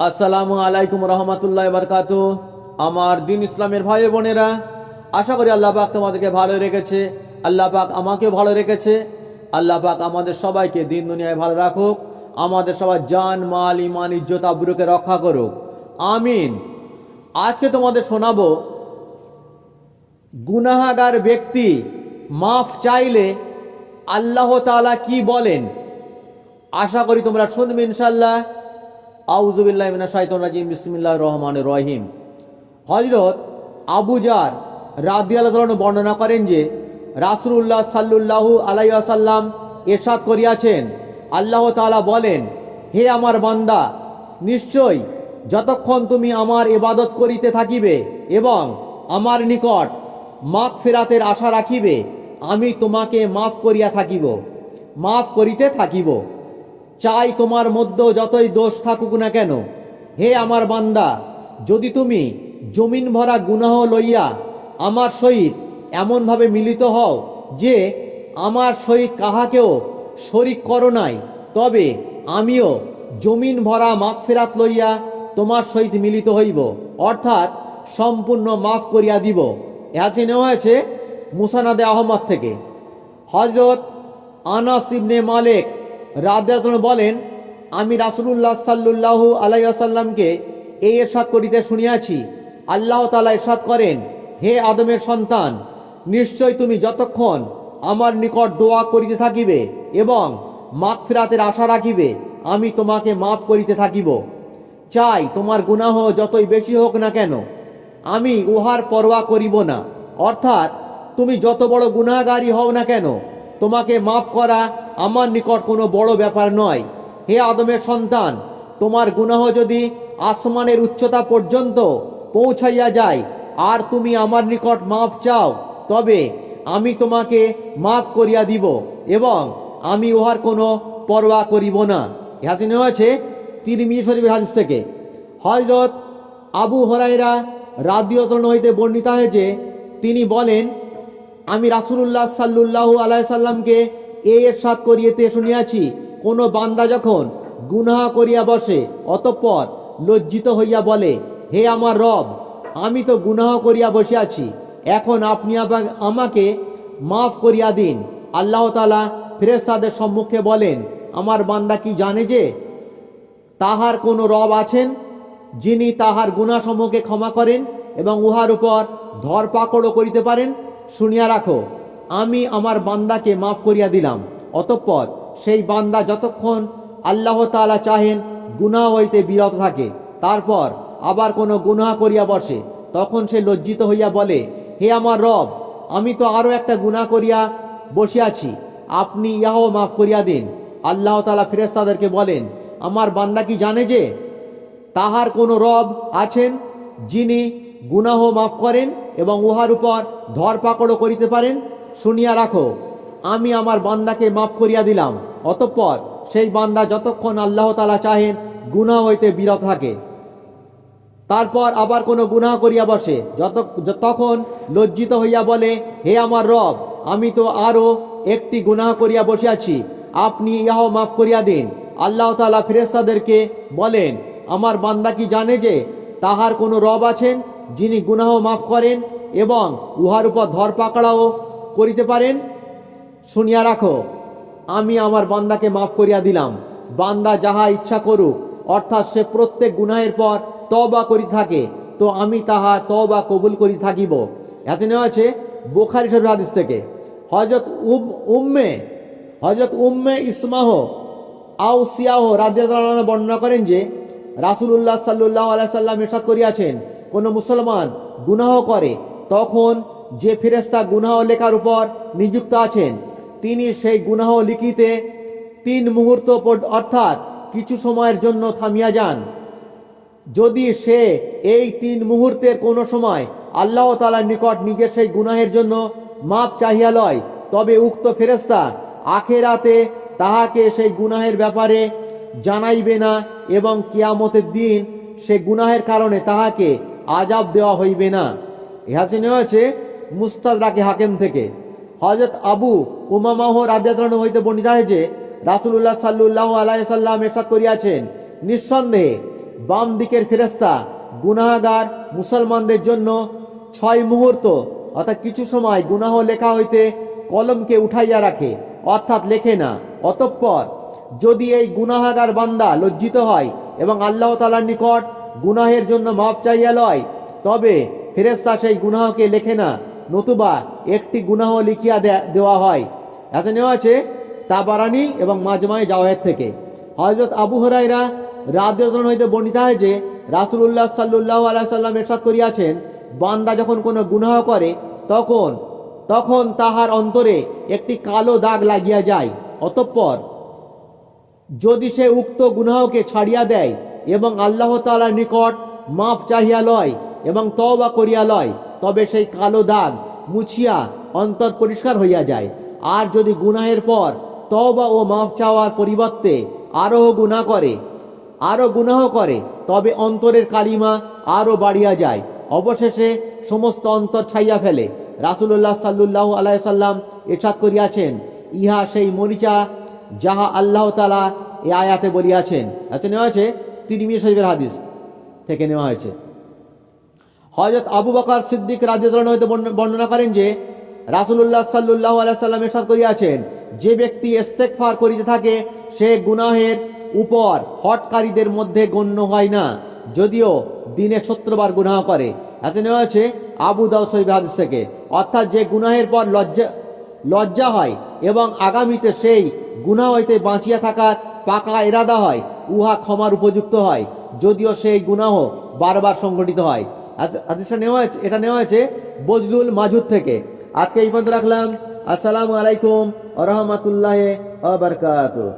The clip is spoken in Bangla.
আসসালামু আলাইকুম রহমতুল্লাহ বরকাত। আমার দিন ইসলামের ভাই বোনেরা, আশা করি আল্লাহ পাক তোমাদেরকে ভালো রেখেছে, আল্লাহ পাক আমাকেও ভালো রেখেছে, আল্লাহ পাক আমাদের সবাইকে দিন দুনিয়ায় ভালো রাখুক, আমাদের সবার জান, মাল, ইমান, ইজ্জত, আব্রুকে রক্ষা করুক। আমিন। আজকে তোমাদের শোনাবো, গুনাহাগার ব্যক্তি মাফ চাইলে আল্লাহ তাআলা কি বলেন? আশা করি তোমরা শুনবে ইনশাল্লাহ আউজুবিল্লাহ মিনা শাইতান রাজিম বিসমিল্লাহ রহমান রহিম। হজরত আবুজার রাদিয়াল্লাহ তাআলা বর্ণনা করেন যে, রাসূলুল্লাহ সাল্লুল্লাহু আলাইহি ওয়াসাল্লাম এরশাদ করিয়াছেন। আল্লাহ তাআলা বলেন, হে আমার বান্দা, নিশ্চয় যতক্ষণ তুমি আমার ইবাদত করিতে থাকিবে এবং আমার নিকট মাফ ফেরাতের আশা রাখিবে, আমি তোমাকে মাফ করিয়া থাকিব, মাফ করিতে থাকিব। চাই তোমার মধ্যে যতই দোষ থাকুক না কেন। হে আমার বান্দা, যদি তুমি জমিন ভরা গুনাহ লইয়া আমার সহিত এমনভাবে মিলিত হও যে আমার সহিত কাহাকেও শরিক করো নাই, তবে আমিও জমিন ভরা মাগফিরাত লইয়া তোমার সহিত মিলিত হইব, অর্থাৎ সম্পূর্ণ মাফ করিয়া দিব। এহাছে নেওয়া হয়েছে মুসানাদে আহমদ থেকে। হজরত আনাস ইবনে মালিক রাদিয়াতুন বলেন, আমি রাসূলুল্লাহ সাল্লুল্লাহু আলাইহি ওয়াসাল্লামকে এই এরশাদ করিতে শুনিয়াছি। আল্লাহ তালা এরশাদ করেন, হে আদমের সন্তান, নিশ্চয় তুমি যতক্ষণ আমার নিকট দোয়া করিতে থাকিবে এবং মাগফিরাতের আশা রাখিবে, আমি তোমাকে মাফ করিতে থাকিব। চাই তোমার গুনাহ যতই বেশি হোক না কেন, আমি উহার পরোয়া করিব না। অর্থাৎ, তুমি যত বড় গুনাহগারী হও না কেন, তোমাকে মাফ করা আমার নিকট কোনো বড় ব্যাপার নয়। হে আদমের সন্তান, তোমার গুনাহ যদি আসমানের উচ্চতা পর্যন্ত পৌঁছাইয়া যায়, আর তুমি আমার নিকট মাফ চাও, তবে আমি তোমাকে মাফ করিয়া দিব এবং আমি উহার কোনো পরোয়া করিব না। হাসিন হয়েছে তিরমিজি শরীফের হাদিস থেকে। হজরত আবু হরাইরা রাদিয়তন হইতে বর্ণিত হয়েছে তিনি বলেন, আমি রাসূলুল্লাহ সাল্লুল্লাহু আলাইহি সাল্লামকে এই এরশাদ করিয়েতে শুনিয়াছি, কোন বান্দা যখন গুনাহ করিয়া বসে, অতঃপর লজ্জিত হইয়া বলে, হে আমার রব, আমি তো গুনাহ করিয়া বসে আছি এখন আপনি আপা- আমাকে মাফ করিয়া দিন। আল্লাহ তালা ফেরেশতাদের সম্মুখে বলেন, আমার বান্দা কি জানে যে তাহার কোনো রব আছেন, যিনি তাহার গুণাসমূহকে ক্ষমা করেন এবং উহার উপর ধরপাকড়ও করিতে পারেন? শুনিয়া রাখো আমি আমার বান্দাকে মাফ করিয়া দিলাম। অতঃপর সেই বান্দা যতক্ষণ আল্লাহ তাআলা চাহেন, গুনাহ হইতে বিরত থাকে, তারপর আবার কোনো গুনাহ করিয়া বসে, তখন সে লজ্জিত হইয়া বলে, হে আমার রব, আমি তো আরও একটা গুনাহ করিয়া বসিয়াছি আপনি ইহাও মাফ করিয়া দিন। আল্লাহ তালা ফেরেশতাদেরকে বলেন, আমার বান্দা কি জানে যে তাহার কোন রব আছেন যিনি গুনাহ মাফ করেন এবং উহার উপর ধরপাকড়ও করিতে পারেন? শুনিয়া রাখো, আমি আমার বান্দাকে মাফ করিয়া দিলাম। অতঃপর সেই বান্দা যতক্ষণ আল্লাহ তালা চাহেন, গুনাহ হইতে বিরত থাকে। তারপর আবার কোনো গুনাহ করিয়া বসে। যত তখন লজ্জিত হইয়া বলে, হে আমার রব, আমি তো আরও একটি গুনাহ করিয়া বসিয়াছি আপনি ইহাও মাফ করিয়া দিন। আল্লাহ তালা ফেরেশতাদেরকে বলেন, আমার বান্দা কি জানে যে তাহার কোনো রব আছেন যিনি গুনাহ মাফ করেন এবং উহার উপর ধরপাকড়াও করিতে পারেন? শুনিয়া রাখো, আমি আমার বান্দাকে মাফ করিয়া দিলাম। বান্দা যাহা ইচ্ছা করুক, অর্থাৎ সে প্রত্যেক গুনাহের পর তবা করি থাকে, তো আমি তাহা তবা কবুল করি থাকিব। এতে নেওয়া আছে বোখারি শরীফ হাদিস থেকে হজরত উম, উম্মে হজরত উম্মে ইসমাহ আউ সিয়াহ রাদিয়াল্লাহু বর্ণনা করেন যে, রাসূলুল্লাহ সাল্লাল্লাহু আলাইহি সাল্লাম ইরশাদ করিয়াছেন, কোনো মুসলমান গুনাহ করে, তখন যে ফেরেশতা গুনাহ লেখার উপর নিযুক্ত আছেন, তিনি সেই গুনাহ লিখিতে তিন মুহূর্ত অর্থাৎ কিছু সময়ের জন্য থামিয়া যান। যদি সে এই তিন মুহূর্তের কোনো সময় আল্লাহ তালার নিকট নিজের সেই গুনাহের জন্য মাপ চাহিয়া লয়, তবে উক্ত ফেরেস্তা আখেরাতে তাহাকে সেই গুনাহের ব্যাপারে জানাইবে না এবং কিয়ামতের দিন সে গুনাহের কারণে তাহাকে আজাব দেওয়া হইবে না। ইহাসে নেওয়া হয়েছে মুস্তাদ রাকে হাকেম থেকে। হজরত আবু উমামাহ রাদ্যাতন হইতে বর্ণিত হয়েছে রাসূলুল্লাহ সাল্লুল্লাহু আলাইহি সাল্লাম এরশাদ করিয়াছেন। নিঃসন্দেহে বাম দিকের ফেরেস্তা গুনাহগার মুসলমানদের জন্য ছয় মুহূর্ত, অর্থাৎ কিছু সময় গুনাহ লেখা হইতে কলমকে উঠাইয়া রাখে, অর্থাৎ লেখে না। অতঃপর যদি এই গুনাহাগার বান্দা লজ্জিত হয় এবং আল্লাহ তালার নিকট গুনাহের জন্য মাপ চাইয়া লয়, তবে ফেরেস্তা সেই গুনাহকে লেখে না। নতুবা একটি গুনাহ লিখিয়া দেওয়া হয়। এতে নেওয়া আছে তাবারানি এবং মাজমাই জাওয়াহের থেকে। হজরত আবু হরাইরা আনহু হইতে বর্ণিত হয় যে, রাসূলুল্লাহ সাল্লাল্লাহু আলাইহি সাল্লাম করিয়াছেন, বান্দা যখন কোনো গুনাহ করে, তখন তখন তাহার অন্তরে একটি কালো দাগ লাগিয়া যায়। অতঃপর, যদি সে উক্ত গুনাহকে ছাড়িয়া দেয় এবং আল্লাহ তাআলার নিকট মাপ চাহিয়া লয় এবং তওবা করিয়া লয় তবে সেই কালো দাগ মুছিয়া অন্তর পরিষ্কার হইয়া যায়। আর যদি গুনাহের পর তওবা ও মাফ চাওয়ার পরিবর্তে আরও গুনাহ করে আরও গুনাহ করে, তবে অন্তরের কালিমা আরও বাড়িয়া যায়। অবশেষে সমস্ত অন্তর ছাইয়া ফেলে। রাসূলুল্লাহ সাল্লুল্লাহু আলাইহি সাল্লাম ইরশাদ করিয়াছেন, ইহা সেই মরিচা যাহা আল্লাহ তালা এ আয়াতে বলিয়াছেন। আচ্ছা নেওয়া আছে? তিরমিজি শরীফের হাদিস থেকে নেওয়া হয়েছে। হজরত আবু বকর সিদ্দিক রাদিয়াল্লাহু হইতে বর্ণনা করেন যে, রাসূলুল্লাহ সাল্লাল্লাহু আলাইহি সাল্লাম ইরশাদ করিয়াছেন, যে ব্যক্তি ইস্তেগফার করিতে থাকে, সে গুনাহের উপর হটকারীদের মধ্যে গণ্য হয় না, যদিও দিনে সত্তরবার গুনাহ করে। আছে নেওয়া আছে আবু দাউদ হাদিস থেকে, অর্থাৎ যে গুনাহের পর লজ্জা লজ্জা হয় এবং আগামীতে সেই গুনাহ হইতে বাঁচিয়া থাকার পাকা এরাদা হয়, উহা ক্ষমার উপযুক্ত হয়, যদিও সেই গুনাহ বারবার সংঘটিত হয়। হাদিসটা নেওয়া হয়েছে, এটা নেওয়া হয়েছে বজলুল মাজুদ থেকে। আজকে এই পর্যন্ত রাখলাম। আসসালামু আলাইকুম আ রহমতুল্লাহ বারকাতুহ।